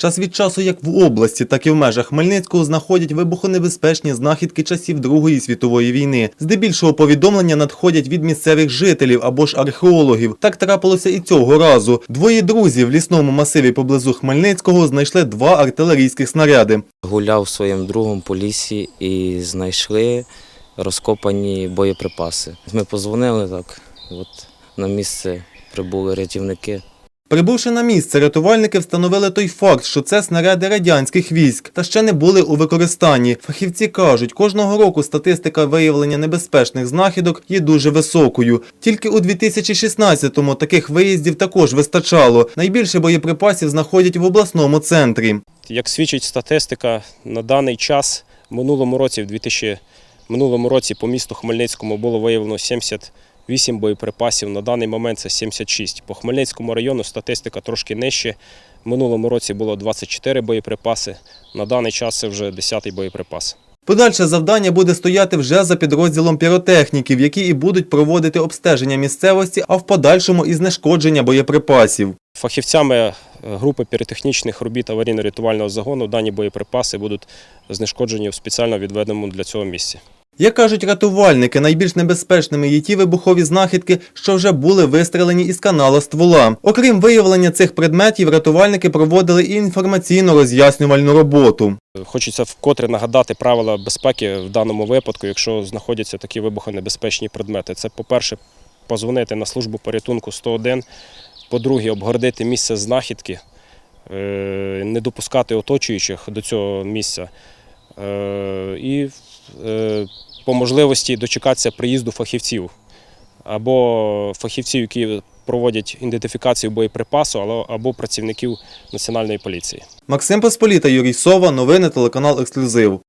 Час від часу як в області, так і в межах Хмельницького знаходять вибухонебезпечні знахідки часів Другої світової війни. Здебільшого повідомлення надходять від місцевих жителів або ж археологів. Так трапилося і цього разу. Двоє друзів в лісному масиві поблизу Хмельницького знайшли два артилерійських снаряди. Гуляв своїм другом по лісі і знайшли розкопані боєприпаси. Ми позвонили так, от на місце прибули рятівники. Прибувши на місце, рятувальники встановили той факт, що це снаряди радянських військ та ще не були у використанні. Фахівці кажуть, кожного року статистика виявлення небезпечних знахідок є дуже високою. Тільки у 2016-му таких виїздів також вистачало. Найбільше боєприпасів знаходять в обласному центрі. Як свідчить статистика, на даний час в минулому році, в 2000, минулому році по місту Хмельницькому було виявлено 78 боєприпасів. На даний момент це 76. По Хмельницькому району статистика трошки нижче. В минулому році було 24 боєприпаси. На даний час це вже 10-й боєприпас. Подальше завдання буде стояти вже за підрозділом піротехніків, які і будуть проводити обстеження місцевості, а в подальшому і знешкодження боєприпасів. Фахівцями е, групи піротехнічних робіт аварійно-рятувального загону дані боєприпаси будуть знешкоджені в спеціально відведеному для цього місці. Як кажуть рятувальники, найбільш небезпечними є ті вибухові знахідки, що вже були вистрелені із канала ствола. Окрім виявлення цих предметів, рятувальники проводили і інформаційно роз'яснювальну роботу. Хочеться вкотре нагадати правила безпеки в даному випадку, якщо знаходяться такі вибухонебезпечні предмети. Це, по-перше, позвонити на службу порятунку 101, по-друге, обгородити місце знахідки, е, не допускати оточуючих до цього місця і е, по можливості дочекатися приїзду фахівців або фахівців, які проводять ідентифікацію боєприпасу, або працівників національної поліції. Максим Посполіта, Юрій Сова, новини телеканал Ексклюзив.